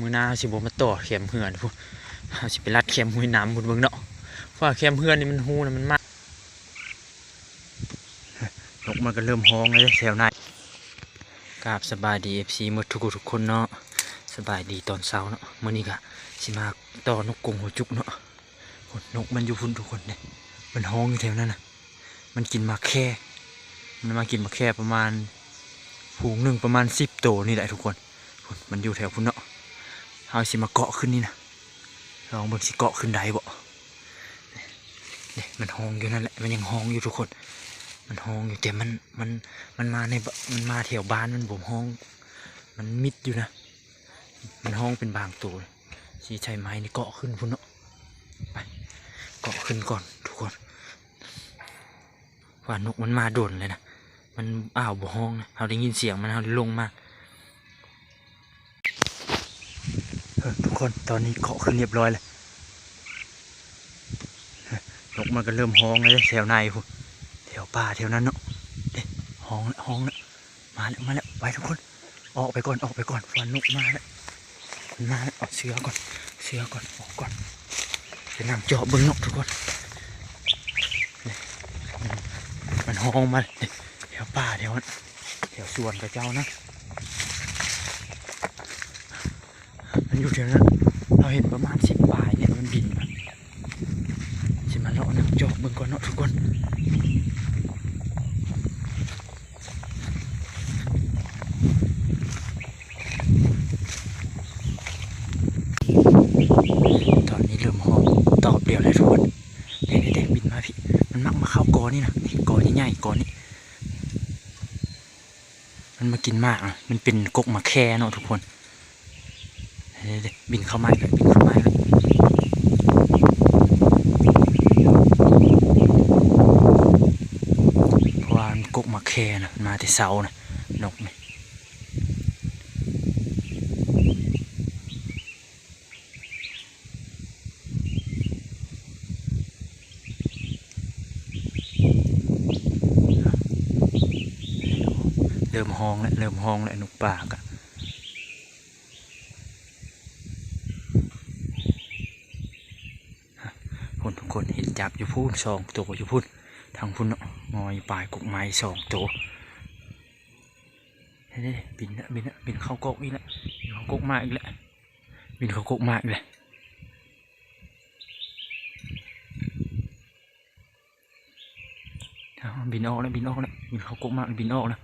มือหน้าสิบ่มาต่อเข็มเหือนพุ่นเฮาสิไปรัดเข็มห้วยน้ำพุ่นเบิ่งเนาะเพราะว่าเข็มเหือนนี่มันฮู้นะมันมากนกมันก็เริ่มฮ้องเลยแถวในกราบสบายดี FC หมดทุกคนทุกคนเนาะสบายดีตอนเช้าเนาะมื้อนี้ก็สิมาต่อนกกรงหัวจุกเนาะโอ้นกมันอยู่พุ่นทุกคนเนี่ยมันฮ้องอยู่แถวนั้นน่ะมันกินหมากแค่ มันมากินหมากแค่ประมาณฝูงหนึ่งประมาณ10โตวนี่แหละทุกคนพุ่นมันอยู่แถวพุ่นเนาะ เอาสิมาเกาะขึ้นนี่นะลองเบิ่งสิเกาะขึ้นได้บ่เนี่ยมันห้องอยู่นั่นแหละมันยังห้องอยู่ทุกคน มันห้องอยู่แต่มันมันมันมาในมันมาแถวบ้านมันบ่มห้อง มันมิดอยู่นะ มันห้องเป็นบางตัวสีใช้ไม้นี่เกาะขึ้นพุ่นเนาะไปเกาะขึ้นก่อนทุกคนว่านกมันมาโดนเลยนะมันอ้าวบ่ห้องนะเราได้ยินเสียงมันเราลงมา คนตอนนี้เกาะขึ้นเรียบร้อยเลยนกมันก็เริ่มฮ้องเลยแถวในพุ่นแถวป่าแถวนั้นเนาะเด็ฮ้องแล้วฮ้องแล้วมาแล้วมาแล้วไปทุกคน ออกไปก่อนออกไปก่อนฟันนกมาแล้วมาแล้วเอาเสือก่อนเสือก่อนออกก่อนจะนำเจาะเบิ้งนกทุกคนมันฮ้องมาแถวป่าแถวนั้นแถวสวนกับเจ้านะ มันอยู่แถวนั้นเราเห็นประมาณสิบปลายเนี่ยมันบินมาสิมาเลาะนะจอกเบิ่งก่อนเนาะทุกคนตอนนี้เริ่มหอมตอบเดียวเลยทุกคนเด็กเด็กบินมาพี่มันมักมาเข้ากอนี่นะนี่กอใหญ่ๆกอนี่มันมากินมากอะมันเป็นกกมาแค่เนาะทุกคน เดี๋ยวบินเข้ามาอีกแล้วบินเข้ามาอีกแล้วเพราะว่ามันกุกมาแค่นะมาแต่เสานะนกนี่เริ่มห้องแล้วเริ่มห้องแล้วนกป่ากะ พุ่นทุกคนเห็นจับอยู่พุ่นสองตัวอยู่พุ่นทางพุ่นเนาะงอยปลายกุกไม้สองตัวเฮ้ยบินละบินละบินเข้ากกอีกแล้วบินเข้ากกมาอีกแล้วบินเข้ากกมาอีกแล้วบินออกแล้วบินออกแล้วบินเข้ากกมาแล้วบินออกแล้ว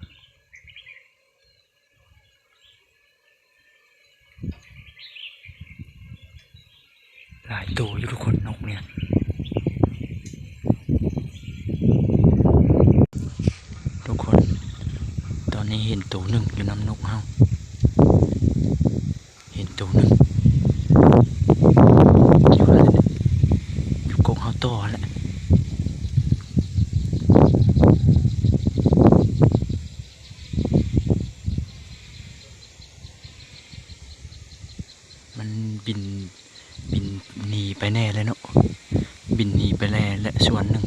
หลายตัวอยู่ทุกคนนกเนี่ย ทุกคน ต อนนี้เห็นตัวหนึ่งอยู่น้ำนกเฮาเห็นตัวหนึ่งอยู่นั่นแหละอยู่กรงเฮาต่อแหละมันบินบินหนีไปแน่เลยเนาะบินหนีไปแน่และส่วนหนึ่ง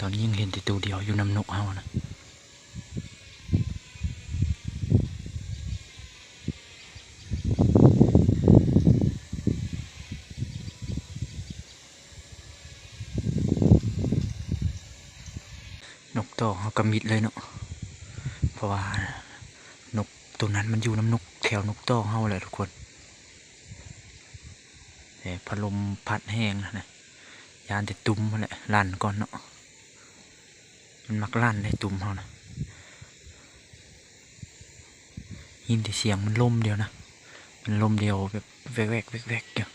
ตอนนี้ยังเห็นต่ตัวเดียวอยู่น้ำนกเฮานะนกต่อเฮากำมิดเลยเนาะเพราะว่านกตัวนั้นมันอยู่น้ำนกแถวนกต่อเฮาแหละทุกคนแต่พัดลมพัดแห้งนะยานแต่ตุ้มมาแหละลั่นก่อนเนาะ มันมักลั่นในตุ่มเขานะยินแต่เสียงมันล่มเดียวนะ มันล่มเดียวแบบแวกแวกแวกแวกเดียว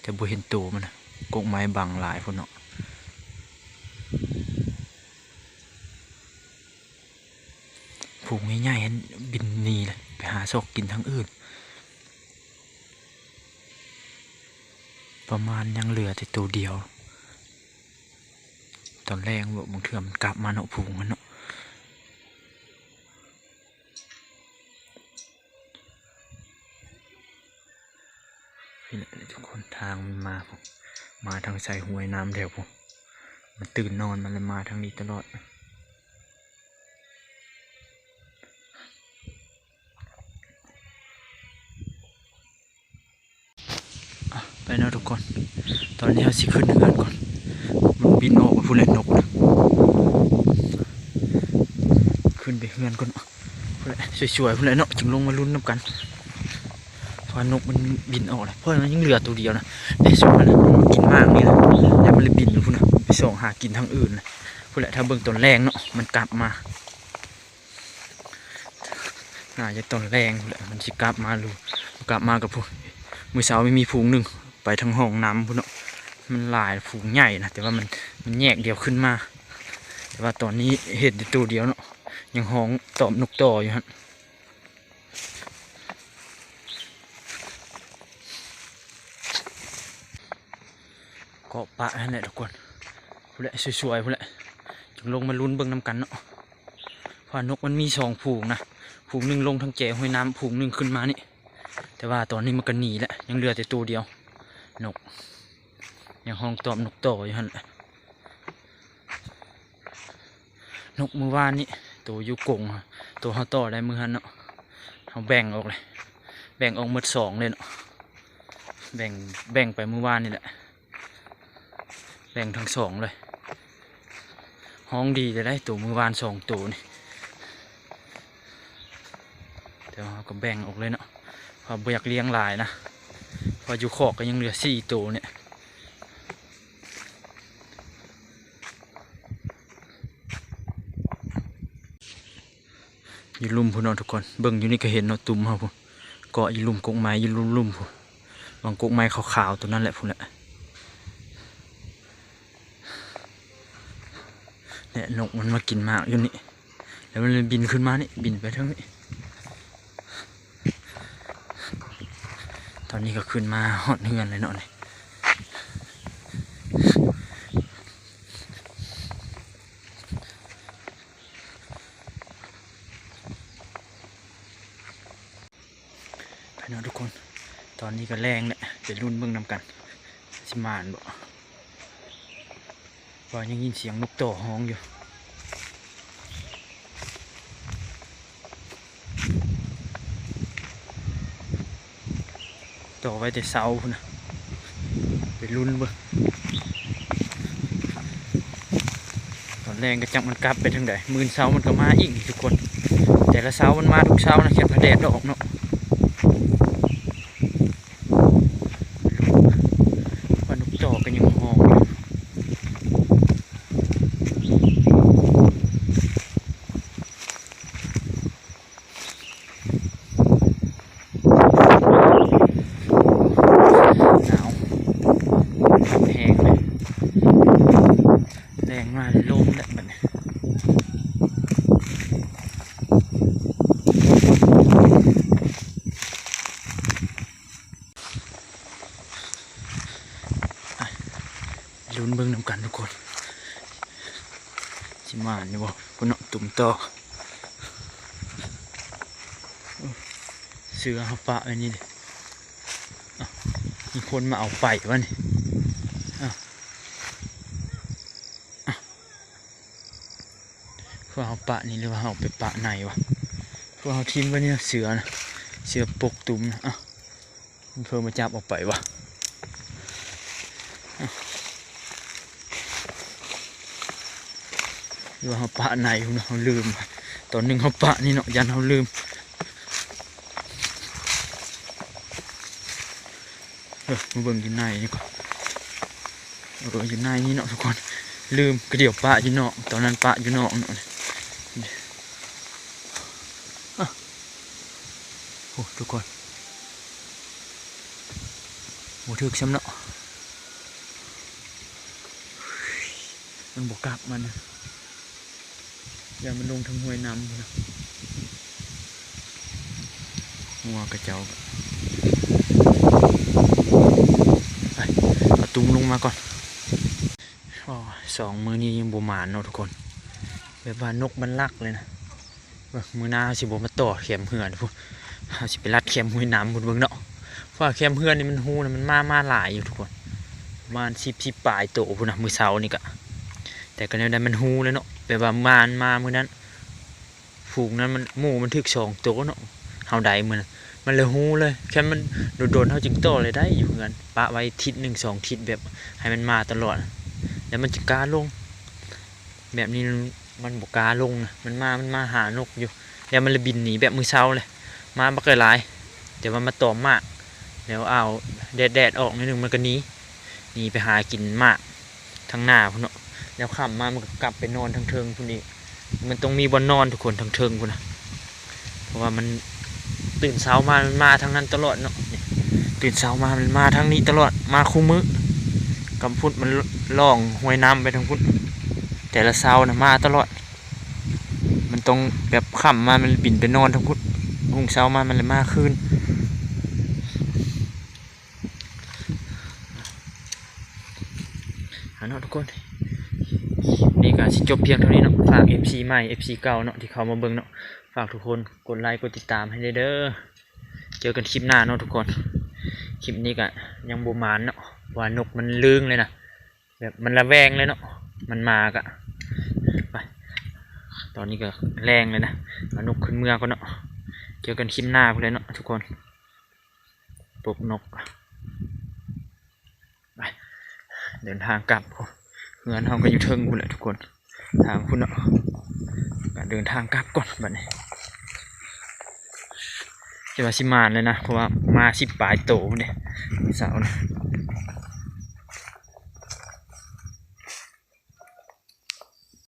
แต่บ่เห็นตัวมันนะกกไม้บังหลายพุ่นเนาะผูกง่ายๆฮันบินหนีเลยไปหาซอกกินทั้งอื่น ประมาณยังเหลือแต่ตัวเดียว ตอนแรกบางเถื่อมนกลับมาเนาะผูงมันเนาะนี่แหละทุกคนทางมันมาผมมาทางใส่ห้วยน้ำแถวผมมันตื่นนอนมันเลยมาทางนี้ตลอดไปนะทุกคน ตอนนี้เราสิขึ้นเรือนก่อน มันบินออก ไปพูดเล่นนกนะขึ้นไปเรือนก่อนพูเล่นสวยๆพูดเล่นเนาะจึงลงมาลุ้นน้ำกันเพราะว่านกมันบินออกเลยเพราะมันยังเหลือตัวเดียวนะในส่วนนะมันกินมากนี่นะแล้วมันเลยบินอยู่พูนะไปส่องหากินทางอื่นนะพูดเล่นถ้าเบิ่งตอนแรงเนาะมันกลับมาน่าจะตอนแรงพู้นแหละมันสิกลับมาลูกลับมากับพวกมือเสาไม่มีฝูงหนึ่งไปทางห้องน้ำพุ่นเนาะมันหลายฝูงใหญ่นะแต่ว่ามัน มันแยกเดียวขึ้นมา แต่ว่าตอนนี้เห็ดอยู่ตัวเดียวเนาะยังห้องตอบนกต่ออยู่ฮะเกาะปะนั่นแหละทุกคนพุ่นแหละสวยๆพุ่นแหละจึงลงมาลุ้นเบิ่งน้ำกันเนาะเพราะนกมันมีสองฝูงนะผูงหนึ่งลงทางแก่ห้วยน้ำผูงหนึ่งขึ้นมานี่แต่ว่าตอนนี้มันก็หนีแล้วยังเหลือแต่ตัวเดียวนกยังห้องตอมนกต่ออยู่ฮันแหละ นกมือวานนี่ตัวอยู่กงตัวเขาต่อได้มือหันเนาะเขาแบ่งออกเลย แบ่งออกหมดสองเลยเนาะแบ่งแบ่งไปมือวานนี่แหละ แบ่งทั้งสองเลย ห้องดีจะได้ตัวมือวานสองตัวนี่แต่ว่าเราก็แบ่งออกเลยเนาะพอเบ่อยกเลี้ยงหลายนะพออยู่ขอกก็ยังเหลือสี่ตัวเนี่ย ยลุ่มพุ่นเนทุกคน เบิ่งอยู่นี่ก็เห็นเนาะตุ่มเขาพุ่นเกาะยลุ่มกกไม้ยลุ่มลุ่มพุ่นบางกกไม้ขาวๆตัวนั้นแหละพุ่นแหละเนี่ยนกมันมากินมากอยู่นี่แล้วมันเลยบินขึ้นมานี่บินไปทั้งนี้ตอนนี้ก็ขึ้นมาหอดเฮือนเลยเนาะนี่ไปเนาะทุกคน ตอนนี้ก็แรงเนี่ยจะรุ่นเบิ่งนำกันสิมานบ่บ่ยังยินเสียงนกต่อห้องอยู่ต่อไว้แต่เสาพุ่นนะไปลุ้นเบิ่งตอนแรงก็จังมันกลับไปทางใดมืนเสามันก็มาอีกทุกคน แต่ละเสามันมาทุกเสานะแค่พระแดดออกเนาะว่านกจอกก็ยังห้องอยู่หนาวแห้งเลยแรงมากเลยลมแหละแบบนี้ ลุ้นเบิ่งนำกันทุกคน สิมานี่บ่พุ่นตุ่มต่อเสือเขาปะไว้นี่ดิอ้มีคนมาเอาไปวะนี่อ้าวเอาปะนี่หรือว่าเอาไปปะไหนวะเพื่อเอาทิ้งไว้เนี่ยเสือนะเสือปกตุ่มนะอ้าวมันเพิ่มมาจับออกไปวะ หรือ ว่าเขาปะไหนเนาะเขาลืม ตอนหนึ่งเขาปะนี่เนาะยันเขาลืมเออมาเบิ่งอยู่ในนี่ก่อนเอออยู่ในนี่เนาะทุกคนลืมกระเดี่ยวปะอยู่นอกตอนนั้นปะอยู่นอกเนาะโอ้ทุกคนโอ้ถึกช้ำเนาะมันบวกกลับมันนะ อย่ามันลงทางห้วยน้ำนะงัวกระเจ้าก็ไปเอาตุ้มลงมาก่อนอ๋อสองมือนี้ยังบหมานเนาะทุกคนแบบว่านกมันลักเลยนะมือหน้าสิบมาต่อเข็มเหือนพุ่นเอาสิไปรัดเข็มห้วยน้ำพุ่นเบิ่งเนาะเพราะว่าเข็มเหือนนี่มันหูนะมันมามาหลายอยู่ทุกคนประมาณสิบสิบปลายโตพุ่นนะมือเสานี่กะแต่ก็แนวใดมันฮูแล้วเนาะ แบบว่ามานมาเมื้อนั้นฝูงนั้นมันหมู่มันถึกสองตัวเนาะเฮาได้มื้อนมันเลยฮู้เลย แค่มันโดนๆเฮาจึงโตเลยได้อยู่เหมือนปะไว้ทิศหนึ่งสองทิศแบบให้มันมาตลอดแล้วมันจะกล้าลง แบบนี้มันบ่กล้าลงนะมันมา มันมาหานกอยู่แล้วมันเลยบินหนีแบบมือเช้าเลย มาบักเกยหลายเดี๋ยวมันมาตอมมากแล้วเอาแดดแดดออกนิดนึงมันก็หนีหนีไปหากินมากทางหน้าพุ่นเนาะ แล้วขับมามันก็กลับไปนอนทางเทิงพุ่นอีกมันต้องมีบนนอนทุกคนทางเทิงพุ่นนะเพราะว่ามันตื่นเช้ามามันมาทางนั้นตลอดเนาะตื่นเช้ามามันมาทางนี้ตลอดมาคู่มือกำพุดมันล่องห้วยน้ำไปทางพุดแต่ละเช้านะมาตลอด มันต้องแบบค่ำมามันบินไปนอนทางพุดหุงเช้ามามันเลยมาขึ้นอาเนาะทุกคน ก็สิจบเพียงเท่านี้เนาะฝาก FC ใหม่ FC เก่าเนาะที่เขามาเบิ่งเนาะฝากทุกคนกดไลค์กดติดตามให้เด้อเจอกันคลิปหน้าเนาะทุกคน คลิปนี้ก็ยังบูมานเนาะว่านกมันลึงเลยนะแบบมันระแวงเลยเนาะมันมากะไปตอนนี้ก็แรงเลยนะเอานกขึ้นเมืองก่อนเนาะเจอกันคลิปหน้าพวกเลยเนาะทุกคนปลุกนกไปเดินทางกลับ เงินเราก็อยู่เทิงคุณแหละทุกคน ทางคุณเนาะก็เดินทางกลับก่อนบัดนี้จะมาชิมานเลยนะ เพราะว่ามาสิบปลายโตเนี่ยสาวนะ